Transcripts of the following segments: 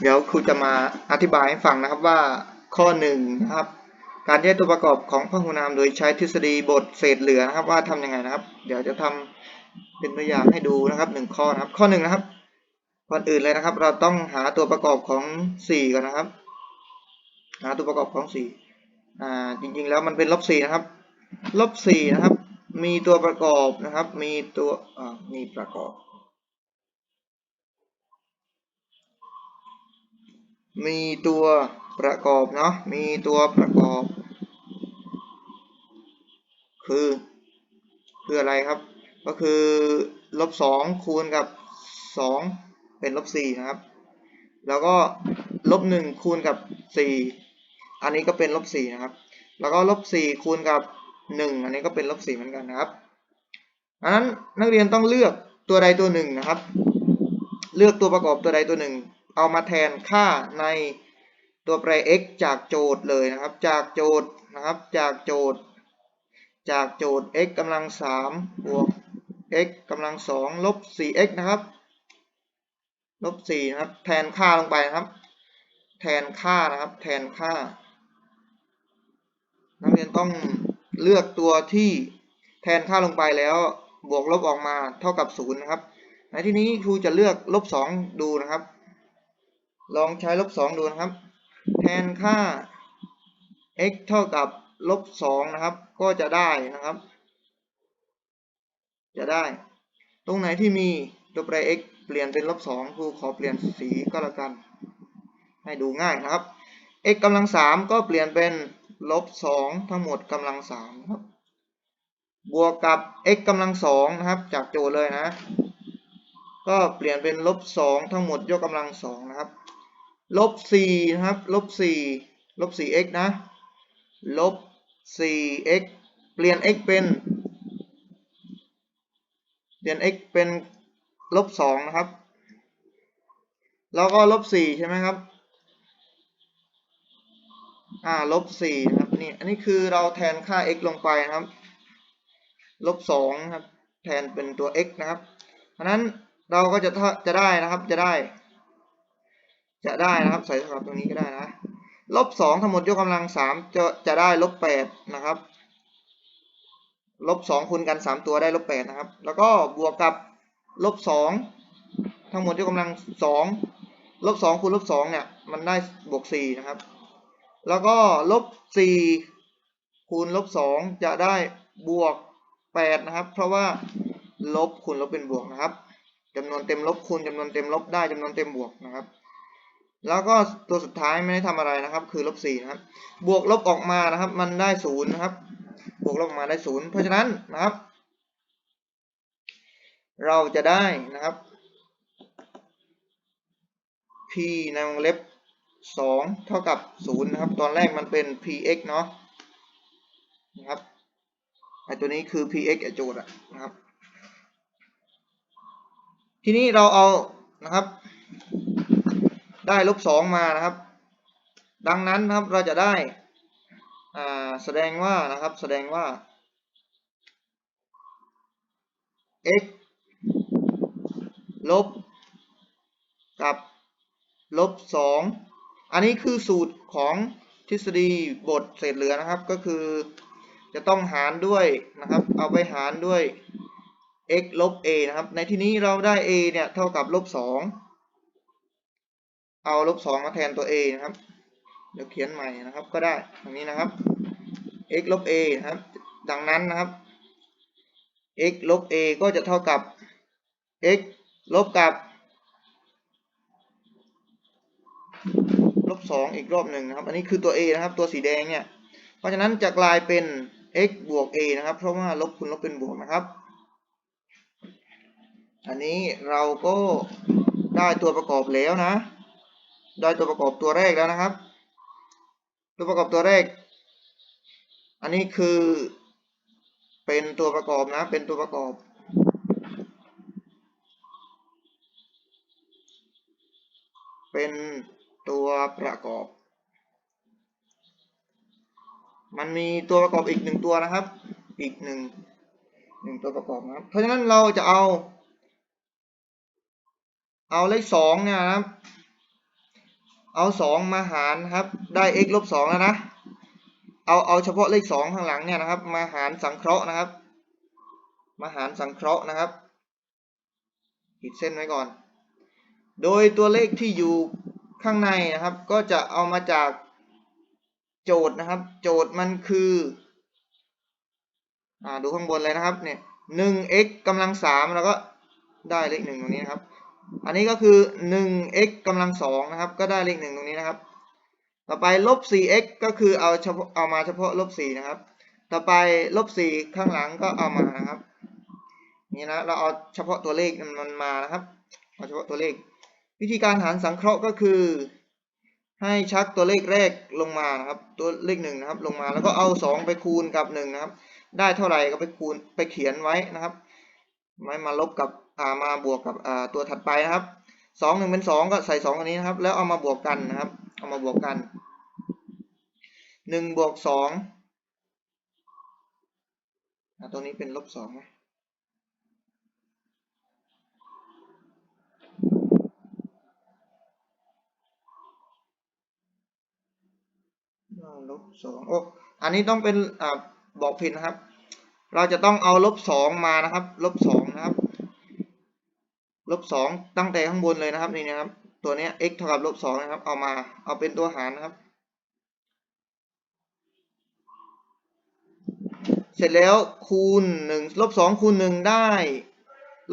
เดี๋ยวครูจะมาอธิบายให้ฟังนะครับว่าข้อหนึ่งนะครับ การแยกตัวประกอบของพหูนามโดยใช้ทฤษฎีบทเศษเหลือนะครับว่าทำยังไงนะครับ เดี๋ยวจะทำเป็นตัวอย่างให้ดูนะครับหนึ่งข้อนะครับ ข้อหนึ่งนะครับก่อนอื่นเลยนะครับ เราต้องหาตัวประกอบของสี่ก่อนนะครับ หาตัวประกอบของสี่อ่าจริงๆแล้วมันเป็นลบสี่นะครับลบสี่นะครับ มีตัวประกอบนะครับ มีตัวอ่ามีประกอบ มีตัวประกอบเนาะมีตัวประกอบ คือ คืออะไรครับ ก็คือลบสองคูณกับสองเป็นลบสี่นะครับ แล้วก็ลบหนึ่งคูณกับสี่อันนี้ก็เป็นลบสี่นะครับ แล้วก็ลบสี่คูณกับหนึ่งอันนี้ก็เป็นลบสี่เหมือนกันนะครับอันนั้นนักเรียนต้องเลือกตัวใดตัวหนึ่งนะครับ เลือกตัวประกอบตัวใดตัวหนึ่ง เอามาแทนค่าในตัวแปร x จากโจทย์เลยนะครับ จากโจทย์นะครับ จากโจทย์ จากโจทย์ x กำลังสามบวก x กำลังสองลบ 4x นะครับ ลบ 4 นะครับ แทนค่าลงไปนะครับ แทนค่านะครับ แทนค่า นักเรียนต้องเลือกตัวที่แทนค่าลงไปแล้วบวกลบออกมาเท่ากับ 0 นะครับ ในที่นี้ครูจะเลือกลบ 2 ดูนะครับ ลองใช้ลบ2ดูนะครับ แทนค่า x เท่ากับลบ2นะครับ ก็จะได้นะครับ จะได้ ตรงไหนที่มีตัวแปร x เปลี่ยนเป็นลบ2ครูขอเปลี่ยนสีก็แล้วกัน ให้ดูง่ายนะครับ x กำลัง3ก็เปลี่ยนเป็นลบ2ทั้งหมดกำลัง3ครับ บวกกับ x กำลัง2นะครับ จากโจทย์เลยนะ ก็เปลี่ยนเป็นลบ2ทั้งหมดยกกำลัง2นะครับ ลบ4นะครับลบ4ลบ 4x นะ ลบ 4x เปลี่ยน x เป็น เปลี่ยน x เป็นลบ 2 นะครับ แล้วก็ลบ 4 ใช่ไหมครับ อ่า ลบ 4 นะครับ นี่ อันนี้คือเราแทนค่า x ลงไปนะครับ ลบ 2 นะครับ แทนเป็นตัว x นะครับ เพราะนั้นเราก็จะจะได้นะครับ จะได้ จะได้นะครับใส่สลับตรงนี้ก็ได้นะลบ2ทั้งหมดยกกำลัง3จะจะได้ลบ8นะครับลบ2คูณกัน3ตัวได้ลบ8นะครับ แล้วก็บวกกับลบ2ทั้งหมดยกกำลัง2ลบ2คูณลบ2เนี่ยมันได้บวก4นะครับ แล้วก็ลบ4คูณลบ2จะได้บวก8นะครับ เพราะว่าลบคูณลบเป็นบวกนะครับจำนวนเต็มลบคูณจำนวนเต็มลบได้จำนวนเต็มบวกนะครับ แล้วก็ตัวสุดท้ายไม่ได้ทำอะไรนะครับ คือลบ4นะครับ บวกลบออกมานะครับ มันได้0นะครับ บวกลบออกมาได้0เพราะฉะนั้นนะครับ เราจะได้นะครับ p ในวงเล็บ2เท่ากับ0นะครับ ตอนแรกมันเป็น px เนาะนะครับไอตัวนี้คือ px ไอโจทย์อะนะครับ ทีนี้เราเอานะครับ ได้ลบสองมานะครับ ดังนั้นนะครับเราจะได้แสดงว่านะครับแสดงว่า x ลบกับลบสองอันนี้คือสูตรของทฤษฎีบทเศษเหลือนะครับก็คือจะต้องหารด้วยนะครับ เอาไปหารด้วย x ลบ a นะครับ ในที่นี้เราได้ a เนี่ย เท่ากับลบสอง เอาลบสองมาแทนตัว a นะครับ เดี๋ยวเขียนใหม่นะครับก็ได้ตรงนี้นะครับ x ลบ a นะครับ ดังนั้นนะครับ x ลบ a ก็จะเท่ากับ x ลบกับลบสองอีกรอบหนึ่งนะครับ อันนี้คือตัว a นะครับ ตัวสีแดงเนี่ย เพราะฉะนั้นจะกลายเป็น x บวก a นะครับ เพราะว่าลบคูณลบเป็นบวกนะครับ อันนี้เราก็ได้ตัวประกอบแล้วนะ ได้ตัวประกอบตัวแรกแล้วนะครับ ตัวประกอบตัวแรก อันนี้คือเป็นตัวประกอบนะ เป็นตัวประกอบ เป็นตัวประกอบ มันมีตัวประกอบอีกหนึ่งตัวนะครับ อีกหนึ่งหนึ่งตัวประกอบนะครับ เพราะฉะนั้นเราจะเอา เอาเลขสองเนี่ยนะครับ เอาสองมาหารครับ ได้ x ลบสองแล้วนะ เอาเอาเฉพาะเลขสองข้างหลังเนี่ยนะครับ มาหารสังเคราะห์นะครับ มาหารสังเคราะห์นะครับขีดเส้นไว้ก่อน โดยตัวเลขที่อยู่ข้างในนะครับ ก็จะเอามาจากโจทย์นะครับ โจทย์มันคืออ่าดูข้างบนเลยนะครับเนี่ยหนึ่ง x กำลังสามแล้วก็ได้เลขหนึ่งตรงนี้นะครับ อันนี้ก็คือหนึ่ง x กำลังสองนะครับ ก็ได้เลขหนึ่งตรงนี้นะครับ ต่อไปลบสี่ x ก็คือเอาเฉพาะเอามาเฉพาะลบสี่นะครับ ต่อไปลบสี่ข้างหลังก็เอามานะครับ นี่นะ เราเอาเฉพาะตัวเลขมันมานะครับ เอาเฉพาะตัวเลข วิธีการหารสังเคราะห์ก็คือ ให้ชักตัวเลขแรกลงมานะครับ ตัวเลขหนึ่งนะครับ ลงมา แล้วก็เอาสองไปคูณกับหนึ่งนะครับ ได้เท่าไหร่ก็ไปคูณไปเขียนไว้นะครับไม่มาลบกับ มาบวกกับตัวถัดไปนะครับสองหนึ่งเป็นสองก็ใส่สองอันนี้นะครับ แล้วเอามาบวกกันนะครับ เอามาบวกกันหนึ่งบวกสองตัวนี้เป็นลบสองไหมลบสองโอ้อันนี้ต้องเป็นอบอกผิดนะครับ เราจะต้องเอาลบสองมานะครับ ลบสอง ลบสองตั้งแต่ข้างบนเลยนะครับนี่นะครับ ตัวนี้ x เท่ากับลบสองนะครับ เอามาเอาเป็นตัวหารนะครับ เสร็จแล้วคูณหนึ่งลบสองคูณหนึ่งได้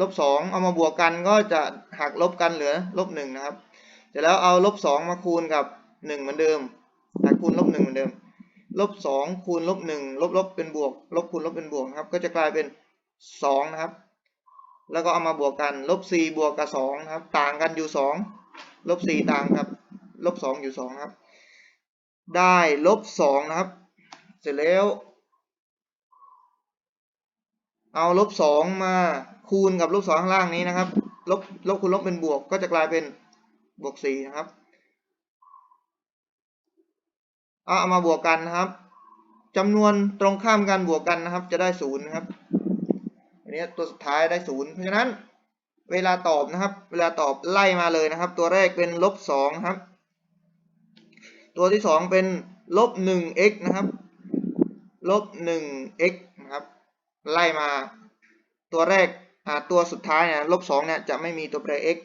ลบสองเอามาบวกกันก็จะหักลบกันเหลือลบหนึ่งนะครับ เสร็จแล้วเอาลบสองมาคูณกับหนึ่งเหมือนเดิมหักคูณลบหนึ่งเหมือนเดิมลบสองคูณลบหนึ่งลบลบเป็นบวก ลบคูณลบเป็นบวกนะครับ ก็จะกลายเป็นสองนะครับ แล้วก็เอามาบวกกันลบสี่บวกกับสองครับ ต่างกันอยู่สองลบสี่ต่างกับลบสองอยู่สองครับ ได้ลบสองนะครับ เสร็จแล้ว เอาลบสองมาคูณกับลบสองข้างล่างนี้นะครับ ลบลบคูณลบเป็นบวกก็จะกลายเป็นบวกสี่นะครับเอาเอามาบวกกันนะครับจำนวนตรงข้ามกันบวกกันนะครับ จะได้ศูนย์นะครับ นนี้ตัวสุดท้ายได้ศูนย์เพราะฉะนั้นเวลาตอบนะครับ เวลาตอบไล่มาเลยนะครับ ตัวแรกเป็นลบสองครับ ตัวที่สองเป็นลบหนึ่ง x นะครับ ลบหนึ่ง x นะครับ ไล่มา ตัวแรกอ่าตัวสุดท้ายเนี่ยลบสองเนี่ยจะไม่มีตัวแปร x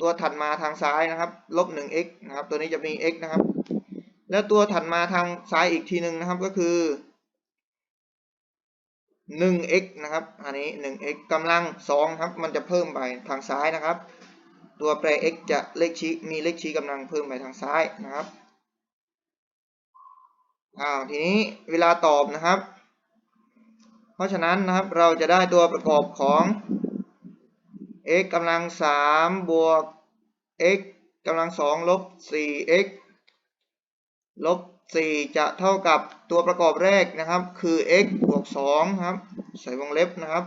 ตัวถัดมาทางซ้ายนะครับ ลบหนึ่ง x นะครับ ตัวนี้จะมี x นะครับ แล้วตัวถัดมาทางซ้ายอีกทีหนึ่งนะครับก็คือ 1x นะครับ อันนี้ 1x กำลัง 2 ครับ มันจะเพิ่มไปทางซ้ายนะครับ ตัวแปร x จะเลขชี้มีเลขชี้กำลังเพิ่มไปทางซ้ายนะครับอ้าวทีนี้เวลาตอบนะครับ เพราะฉะนั้นนะครับเราจะได้ตัวประกอบของ x กำลัง 3 บวก x กำลัง 2 ลบ 4x ลบ 4 จะเท่ากับตัวประกอบแรกนะครับ คือ x บวก2ครับ ใส่วงเล็บนะครับ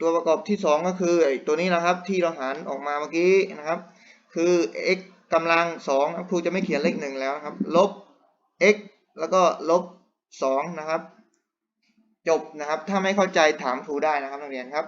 ตัวประกอบที่ 2 ก็คือไอ้ตัวนี้นะครับ ที่เราหารออกมาเมื่อกี้นะครับ คือ x กำลัง2ครับครูจะไม่เขียนเลข1แล้วนะครับ ลบ x แล้วก็ลบ 2 นะครับ จบนะครับ ถ้าไม่เข้าใจถามครูได้นะครับนักเรียนครับ